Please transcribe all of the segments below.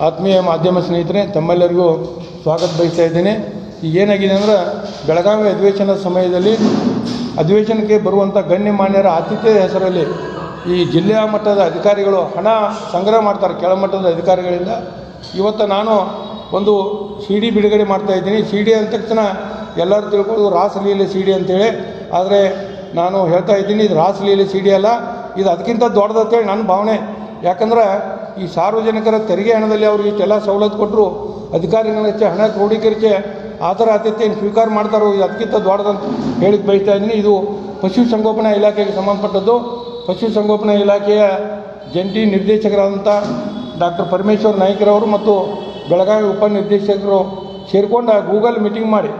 ಆತ್ಮೀಯ ಮಾಧ್ಯಮ ಸ್ನೇಹಿತರೆ, ತಮ್ಮೆಲ್ಲರಿಗೂ ಸ್ವಾಗತ ಬಯಸ್ತಾ ಇದ್ದೇನೆ. ಈಗ ಏನಾಗಿದೆ ಅಂದ್ರೆ, ಬೆಳಗಾವಿ ಅಧಿವೇಶನದ ಸಮಯದಲ್ಲಿ ಅಧಿವೇಶನಕ್ಕೆ ಬರುವಂಥ ಗಣ್ಯಮಾನ್ಯರ ಆತಿಥ್ಯದ ಹೆಸರಲ್ಲಿ ಈ ಜಿಲ್ಲೆಯ ಮಟ್ಟದ ಅಧಿಕಾರಿಗಳು ಹಣ ಸಂಗ್ರಹ ಮಾಡ್ತಾರೆ, ಕೆಳಮಟ್ಟದ ಅಧಿಕಾರಿಗಳಿಂದ. ಇವತ್ತು ನಾನು ಒಂದು ಸಿ ಡಿ ಬಿಡುಗಡೆ ಮಾಡ್ತಾ ಇದ್ದೀನಿ. ಸಿ ಡಿ ಅಂದ ತಕ್ಷಣ ಎಲ್ಲರೂ ತಿಳ್ಕೊಳ್ಳೋದು ರಾಸಲೀಲೆ ಸಿ ಡಿ ಅಂತೇಳಿ. ಆದರೆ ನಾನು ಹೇಳ್ತಾ ಇದ್ದೀನಿ, ಇದು ರಾಸಲೀಲೆ ಸಿ ಡಿ ಅಲ್ಲ. ಇದು ಅದಕ್ಕಿಂತ ದೊಡ್ಡದಂತೇಳಿ ನನ್ನ ಭಾವನೆ. ಯಾಕಂದ್ರೆ ಈ ಸಾರ್ವಜನಿಕರ ತೆರಿಗೆ ಹಣದಲ್ಲಿ ಅವ್ರಿಗೆ ಇಷ್ಟೆಲ್ಲ ಸವಲತ್ತು ಕೊಟ್ಟರು ಅಧಿಕಾರಿಗಳ ಹೆಚ್ಚು ಹಣ ಕ್ರೋಢೀಕರಿಸಿ ಆ ಥರ ಆತಿಥ್ಯವನ್ನು ಸ್ವೀಕಾರ ಮಾಡ್ತಾರೋ ಅದಕ್ಕಿಂತ ದೊಡ್ಡದಂತ ಹೇಳಿಕ್ಕೆ ಬಯಸ್ತಾ ಇದ್ದೀನಿ. ಇದು ಪಶುಸಂಗೋಪನಾ ಇಲಾಖೆಗೆ ಸಂಬಂಧಪಟ್ಟದ್ದು. ಪಶುಸಂಗೋಪನಾ ಇಲಾಖೆಯ ಜಂಟಿ ನಿರ್ದೇಶಕರಾದಂಥ ಡಾಕ್ಟರ್ ಪರಮೇಶ್ವರ್ ನಾಯ್ಕರವರು ಮತ್ತು ಬೆಳಗಾವಿ ಉಪನಿರ್ದೇಶಕರು ಸೇರಿಕೊಂಡು ಗೂಗಲ್ ಮೀಟಿಂಗ್ ಮಾಡಿ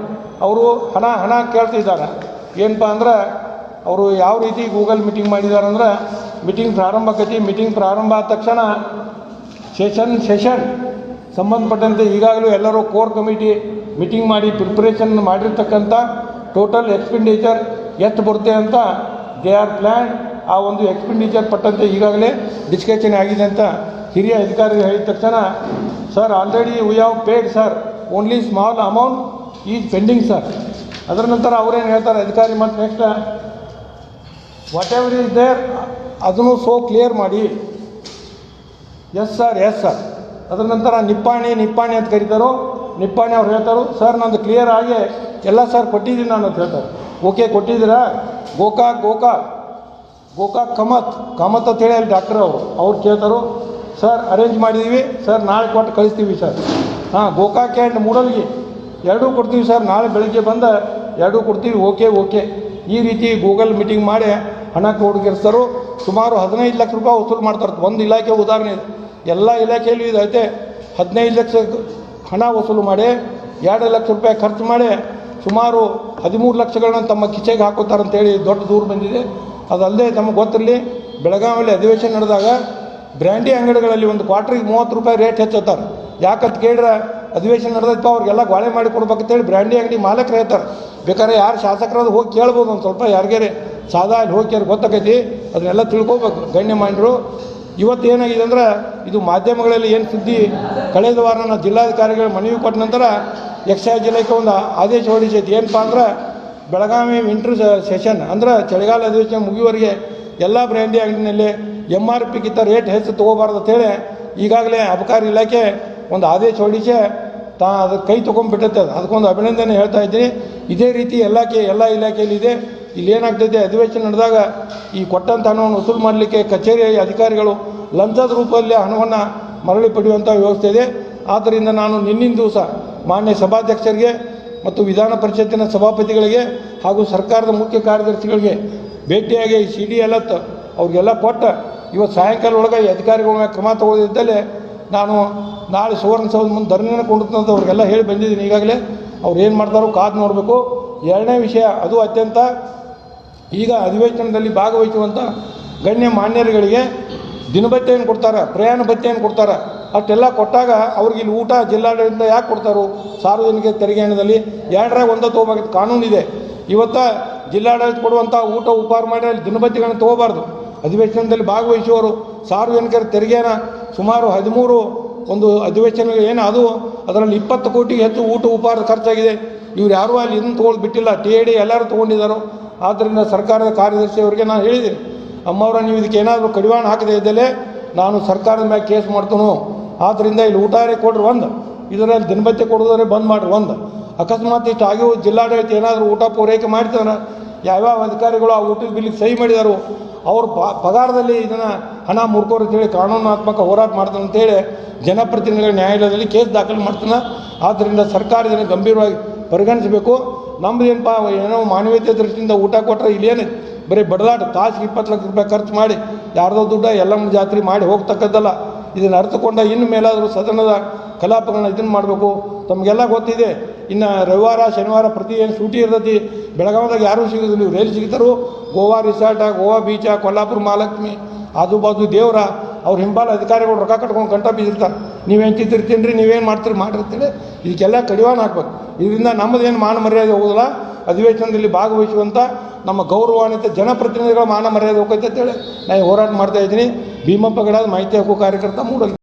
ಅವರು ಹಣ ಹಣ ಕೇಳ್ತಿದ್ದಾರೆ. ಏನಪ್ಪ ಅಂದ್ರೆ ಅವರು ಯಾವ ರೀತಿ ಗೂಗಲ್ ಮೀಟಿಂಗ್ ಮಾಡಿದ್ದಾರೆ ಅಂದ್ರೆ ಮೀಟಿಂಗ್ ಪ್ರಾರಂಭ ಮೀಟಿಂಗ್ ಪ್ರಾರಂಭ ಆದ ತಕ್ಷಣ ಸೆಷನ್ ಸೆಷನ್ ಸಂಬಂಧಪಟ್ಟಂತೆ ಈಗಾಗಲೂ ಎಲ್ಲರೂ ಕೋರ್ ಕಮಿಟಿ ಮೀಟಿಂಗ್ ಮಾಡಿ ಪ್ರಿಪ್ರೇಷನ್ ಮಾಡಿರ್ತಕ್ಕಂಥ ಟೋಟಲ್ ಎಕ್ಸ್ಪೆಂಡಿಚರ್ ಎಷ್ಟು ಬರುತ್ತೆ ಅಂತ ದೇ ಆರ್ ಪ್ಲ್ಯಾನ್ ಆ ಒಂದು ಎಕ್ಸ್ಪೆಂಡಿಚರ್ ಪಟ್ಟಂತೆ ಈಗಾಗಲೇ ಡಿಸ್ಕಷನ್ ಆಗಿದೆ ಅಂತ ಹಿರಿಯ ಅಧಿಕಾರಿ ಹೇಳಿದ ತಕ್ಷಣ sir already we have paid sir only small amount is pending sir ಅದರ ನಂತರ ಅವರೇನು ಹೇಳ್ತಾರೆ, ಅಧಿಕಾರಿ ಮತ್ತು next whatever is there ಅದನ್ನು ಸೋ ಕ್ಲಿಯರ್ ಮಾಡಿ. ಎಸ್ ಸರ್ ಎಸ್ ಸರ್ ಅದರ ನಂತರ ನಿಪ್ಪಾಣಿ ನಿಪ್ಪಾಣಿ ಅಂತ ಕರೀತಾರೋ, ನಿಪ್ಪಾಣಿ ಅವ್ರು ಹೇಳ್ತಾರೋ ಸರ್ ನಂದು ಕ್ಲಿಯರ್ ಆಗಿ ಎಲ್ಲ ಸರ್ ಕೊಟ್ಟಿದ್ದೀನಿ ನಾನು, ಅಂತ ಹೇಳ್ತಾರೆ. ಓಕೆ ಕೊಟ್ಟಿದ್ದೀರಾ? ಗೋಕಾ ಗೋಕಾ ಗೋಕಾ ಕಮತ್. ಕಮತ್ ಅಂತೇಳಿ ಅಲ್ಲಿ ಡಾಕ್ಟರ್ ಅವರು. ಅವ್ರು ಕೇಳ್ತಾರೋ ಸರ್ ಅರೇಂಜ್ ಮಾಡಿದ್ದೀವಿ ಸರ್ ನಾಳೆ ಕೊಟ್ಟು ಕಳಿಸ್ತೀವಿ ಸರ್ ಹಾಂ ಗೋಕಾ ಕ್ಯಾಂಡ್ ಮೂಡಲ್ಗೆ. ಎರಡೂ ಕೊಡ್ತೀವಿ ಸರ್ ನಾಳೆ ಬೆಳಗ್ಗೆ ಬಂದ ಎರಡೂ ಕೊಡ್ತೀವಿ. ಓಕೆ ಓಕೆ ಈ ರೀತಿ ಗೂಗಲ್ ಮೀಟಿಂಗ್ ಮಾಡಿ ಹಣ ಕ್ರೋಢೀಕರಿಸ್ತಾರೋ ಸುಮಾರು ಹದಿನೈದು ಲಕ್ಷ ರೂಪಾಯಿ ವಸೂಲು ಮಾಡ್ತಾರೆ. ಒಂದು ಇಲಾಖೆ ಉದಾಹರಣೆ ಎಲ್ಲ ಇಲಾಖೆಯಲ್ಲೂ ಇದು ಐತೆ. ಹದಿನೈದು ಲಕ್ಷ ಹಣ ವಸೂಲು ಮಾಡಿ, ಎರಡು ಲಕ್ಷ ರೂಪಾಯಿ ಖರ್ಚು ಮಾಡಿ, ಸುಮಾರು ಹದಿಮೂರು ಲಕ್ಷಗಳನ್ನ ತಮ್ಮ ಕಿಚೆಗೆ ಹಾಕೋತಾರೆ ಅಂತೇಳಿ ದೊಡ್ಡ ದೂರು ಬಂದಿದೆ. ಅದಲ್ಲದೆ ನಮಗೆ ಗೊತ್ತಿರಲಿ, ಬೆಳಗಾವಿಯಲ್ಲಿ ಅಧಿವೇಶನ ನಡೆದಾಗ ಬ್ರ್ಯಾಂಡಿ ಅಂಗಡಿಗಳಲ್ಲಿ ಒಂದು ಕ್ವಾರ್ಟ್ರಿಗೆ ಮೂವತ್ತು ರೂಪಾಯಿ ರೇಟ್ ಹೆಚ್ಚುತ್ತಾರೆ. ಯಾಕಂತ ಕೇಳಿದ್ರೆ ಅಧಿವೇಶನ ನಡೆದಪ್ಪ ಅವ್ರಿಗೆಲ್ಲ ಗ್ವಾಳೆ ಮಾಡಿ ಕೊಡ್ಬೇಕಂತೇಳಿ ಬ್ರ್ಯಾಂಡಿ ಅಂಗಡಿ ಮಾಲಕರು ಹೇಳ್ತಾರೆ. ಬೇಕಾದ್ರೆ ಯಾರು ಶಾಸಕರಾದ ಹೋಗಿ ಕೇಳ್ಬೋದು ಒಂದು ಸ್ವಲ್ಪ ಯಾರಿಗಾರೆ. ಸಾದಾ ಅಲ್ಲಿ ಹೋಗಿ ಕೇಳಿ ಗೊತ್ತಾಗೈತಿ, ಅದನ್ನೆಲ್ಲ ತಿಳ್ಕೊಬೇಕು. ಗಣ್ಯಮಾನ್ಯರು ಇವತ್ತು ಏನಾಗಿದೆ ಅಂದ್ರೆ, ಇದು ಮಾಧ್ಯಮಗಳಲ್ಲಿ ಏನು ಸುದ್ದಿ, ಕಳೆದ ವಾರ ನಾನು ಜಿಲ್ಲಾಧಿಕಾರಿಗಳು ಮನವಿ ಕೊಟ್ಟ ನಂತರ ಎಕ್ಸೈಸ್ ಜಿಲ್ಲೆಗೆ ಒಂದು ಆದೇಶ ಹೊರಡಿಸೈತಿ. ಏನಪ್ಪ ಅಂದ್ರೆ, ಬೆಳಗಾವಿ ವಿಂಟರ್ ಸೆಷನ್ ಅಂದ್ರೆ ಚಳಿಗಾಲ ಅಧಿವೇಶನ ಮುಗಿಯುವವರೆಗೆ ಎಲ್ಲ ಬ್ರ್ಯಾಂಡಿ ಅಂಗಡಿನಲ್ಲಿ ಎಂ ಆರ್ ಪಿಗಿಂತ ರೇಟ್ ಹೆಚ್ಚು ತೊಗೋಬಾರ್ದು ಅಂತೇಳಿ ಈಗಾಗಲೇ ಅಬಕಾರಿ ಇಲಾಖೆ ಒಂದು ಆದೇಶ ಹೊರಡಿಸಿ, ತಾ, ಅದಕ್ಕೆ ಕೈ ತೊಗೊಂಡ್ಬಿಟ್ಟೈತೆ ಅದು ಅದಕ್ಕೊಂದು ಅಭಿನಂದನೆ ಹೇಳ್ತಾ ಇದ್ದೀನಿ. ಇದೇ ರೀತಿ ಎಲ್ಲಕ್ಕೆ, ಎಲ್ಲ ಇಲಾಖೆಯಲ್ಲಿ ಇದೆ ಇಲ್ಲಿ ಏನಾಗ್ತೈತೆ ಅಧಿವೇಶನ ನಡೆದಾಗ ಈ ಕೊಟ್ಟಂಥ ಹಣವನ್ನು ವಸೂಲು ಮಾಡಲಿಕ್ಕೆ ಕಚೇರಿ ಅಧಿಕಾರಿಗಳು ಲಂಚದ ರೂಪದಲ್ಲಿ ಹಣವನ್ನು ಮರಳಿ ಪಡೆಯುವಂಥ ವ್ಯವಸ್ಥೆ ಇದೆ. ಆದ್ದರಿಂದ ನಾನು ನಿನ್ನಿನ ದಿವಸ ಮಾನ್ಯ ಸಭಾಧ್ಯಕ್ಷರಿಗೆ ಮತ್ತು ವಿಧಾನ ಪರಿಷತ್ತಿನ ಸಭಾಪತಿಗಳಿಗೆ ಹಾಗೂ ಸರ್ಕಾರದ ಮುಖ್ಯ ಕಾರ್ಯದರ್ಶಿಗಳಿಗೆ ಭೇಟಿಯಾಗಿ ಸಿ ಡಿ ಎಲ್ಲ ತ ಅವ್ರಿಗೆಲ್ಲ ಕೊಟ್ಟ ಇವತ್ತು ಸಾಯಂಕಾಲ ಒಳಗೆ ಈ ಅಧಿಕಾರಿಗಳ ಕ್ರಮ ತಗೊಳ್ಳೋದಿದ್ದಲ್ಲೇ ನಾನು ನಾಳೆ ಸುವರ್ಣಸೌಧ ಮುಂದೆ ಧರಣಿನ ಕೊಡುತ್ತಂತ ಅವ್ರಿಗೆಲ್ಲ ಹೇಳಿ ಬಂದಿದ್ದೀನಿ. ಈಗಾಗಲೇ ಅವ್ರು ಏನು ಮಾಡ್ತಾರೋ ಕಾದು ನೋಡಬೇಕು. ಎರಡನೇ ವಿಷಯ, ಅದು ಅತ್ಯಂತ ಈಗ ಅಧಿವೇಶನದಲ್ಲಿ ಭಾಗವಹಿಸುವಂಥ ಗಣ್ಯ ಮಾನ್ಯರುಗಳಿಗೆ ದಿನಭತ್ಯೆಯನ್ನು ಕೊಡ್ತಾರೆ ಪ್ರಯಾಣ ಭತ್ಯೆಯನ್ನು ಕೊಡ್ತಾರೆ. ಅಷ್ಟೆಲ್ಲ ಕೊಟ್ಟಾಗ ಅವ್ರಿಗೆ ಇಲ್ಲಿ ಊಟ, ಜಿಲ್ಲಾಡಳಿತ ಯಾಕೆ ಕೊಡ್ತಾರೋ? ಸಾರ್ವಜನಿಕ ತೆರಿಗೆ ಹಣದಲ್ಲಿ ಎರಡರಾಗ ಒಂದೇ ತೊಗೋಬೇಕು ಕಾನೂನಿದೆ ಇವತ್ತು ಜಿಲ್ಲಾಡಳಿತ ಕೊಡುವಂಥ ಊಟ, ಉಪಹಾರ ಮಾಡಿ ಅಲ್ಲಿ ದಿನಭತ್ಯೆಗಳನ್ನು ತೊಗೋಬಾರ್ದು. ಅಧಿವೇಶನದಲ್ಲಿ ಭಾಗವಹಿಸುವವರು ಸಾರ್ವಜನಿಕರ ತೆರಿಗೆನ ಸುಮಾರು ಹದಿಮೂರು ಒಂದು ಅಧಿವೇಶನ ಏನು ಅದು? ಅದರಲ್ಲಿ ಇಪ್ಪತ್ತು ಕೋಟಿಗೆ ಹೆಚ್ಚು ಊಟ, ಉಪಹಾರ ಖರ್ಚಾಗಿದೆ. ಇವ್ರು ಯಾರೂ ಅಲ್ಲಿ ಇದನ್ನು ತೊಗೊಳ್ಬಿಟ್ಟಿಲ್ಲ ಟಿ ಎ ಡಿ ಎಲ್ಲರೂ ತೊಗೊಂಡಿದ್ದಾರೋ ಆದ್ದರಿಂದ ಸರ್ಕಾರದ ಕಾರ್ಯದರ್ಶಿಯವರಿಗೆ ನಾನು ಹೇಳಿದ್ದೀನಿ, ಅಮ್ಮವ್ರ, ನೀವು ಇದಕ್ಕೆ ಏನಾದರೂ ಕಡಿವಾಣ ಹಾಕದೇ ಇದ್ದಲ್ಲಿ ನಾನು ಸರ್ಕಾರದ ಮೇಲೆ ಕೇಸ್ ಮಾಡ್ತೇನೆ. ಆದ್ದರಿಂದ ಇಲ್ಲಿ ಊಟಾರೆ ಕೊಡ್ರಿ ಒಂದು. ಇದರಲ್ಲಿ ದಿನಬತ್ತೆ ಕೊಡೋದ್ರೆ ಬಂದ್ ಮಾಡ್ರಿ ಒಂದು. ಅಕಸ್ಮಾತ್ ಇಷ್ಟು ಆಗಿ ಜಿಲ್ಲಾಡಳಿತ ಏನಾದರೂ ಊಟ ಪೂರೈಕೆ ಮಾಡ್ತಾರೆ ಯಾವ್ಯಾವ ಅಧಿಕಾರಿಗಳು ಆ ಊಟದ ಬಿಲ್ಲಿಗೆ ಸಹಿ ಮಾಡಿದಾರೋ? ಅವ್ರ ಪಗಾರದಲ್ಲಿ ಇದನ್ನು ಹಣ ಮುರ್ಕೋರು ಅಂತೇಳಿ ಕಾನೂನಾತ್ಮಕ ಹೋರಾಟ ಮಾಡ್ತಾನೆ ಅಂತೇಳಿ ಜನಪ್ರತಿನಿಧಿಗಳ ನ್ಯಾಯಾಲಯದಲ್ಲಿ ಕೇಸ್ ದಾಖಲು ಮಾಡ್ತಾನೆ. ಆದ್ದರಿಂದ ಸರ್ಕಾರ ಇದನ್ನು ಗಂಭೀರವಾಗಿ ಪರಿಗಣಿಸಬೇಕು. ನಮ್ದು ಏನಪ್ಪ, ಏನೋ ಮಾನವೀಯತೆ ದೃಷ್ಟಿಯಿಂದ ಊಟ ಕೊಟ್ಟರೆ ಇಲ್ಲೇನು. ಬರೀ ಬಡದಾಟ ತಾಸಿಗೆ ಇಪ್ಪತ್ತು ಲಕ್ಷ ರೂಪಾಯಿ ಖರ್ಚು ಮಾಡಿ, ಯಾರ್ದೋ ದುಡ್ಡ ಎಲ್ಲಮ್ಮ ಜಾತ್ರೆ ಮಾಡಿ ಹೋಗ್ತಕ್ಕದ್ದಲ್ಲ. ಇದನ್ನು ಅರ್ಥಕೊಂಡ ಇನ್ನು ಮೇಲಾದರೂ ಸದನದ ಕಲಾಪಗಳನ್ನ ಇದನ್ನು ಮಾಡಬೇಕು. ತಮಗೆಲ್ಲ ಗೊತ್ತಿದೆ, ಇನ್ನು ರವಿವಾರ, ಶನಿವಾರ ಪ್ರತಿ ಏನು ಸೂಟಿ ಇರ್ತೈತಿ, ಬೆಳಗಾವಿದಾಗ ಯಾರೂ ಸಿಗೋದಿಲ್ಲ ನೀವು ಎಲ್ಲಿ ಸಿಗ್ತಾರೋ? ಗೋವಾ ರಿಸಾರ್ಟ ಗೋವಾ ಬೀಚ ಕೊಲ್ಲಾಪುರ ಮಹಾಲಕ್ಷ್ಮಿ ಆಜು ಬಾಜು ದೇವರ, ಅವ್ರ ಹಿಂಬಾಲ ಅಧಿಕಾರಿಗಳು ರೊಕ್ಕ ಕಟ್ಕೊಂಡು ಗಂಟ ಬೀಸಿರ್ತಾರೆ ನೀವೇನು ತಿಂತಿರ್ತೀನಿ ರೀ ನೀವೇನು ಮಾಡ್ತೀರಿ ಮಾಡಿರ್ತೀರಿ ಇದಕ್ಕೆಲ್ಲ ಕಡಿವಾಣ ಹಾಕ್ಬೇಕು. ಇದರಿಂದ ನಮ್ಮದೇನು ಮಾನ ಮರ್ಯಾದೆ ಹೋಗೋದಿಲ್ಲ. ಅಧಿವೇಶನದಲ್ಲಿ ಭಾಗವಹಿಸುವಂಥ ನಮ್ಮ ಗೌರವಾನ್ವಿತ ಜನಪ್ರತಿನಿಧಿಗಳ ಮಾನ ಮರ್ಯಾದೆ ಹೋಗೈತೆ ಅಂತೇಳಿ ನಾನು ಹೋರಾಟ ಮಾಡ್ತಾ ಇದ್ದೀನಿ. ಭೀಮಪ್ಪ ಗಡದ ಮಾಹಿತಿ ಹಕ್ಕು ಕಾರ್ಯಕರ್ತ ಮೂಡಲ್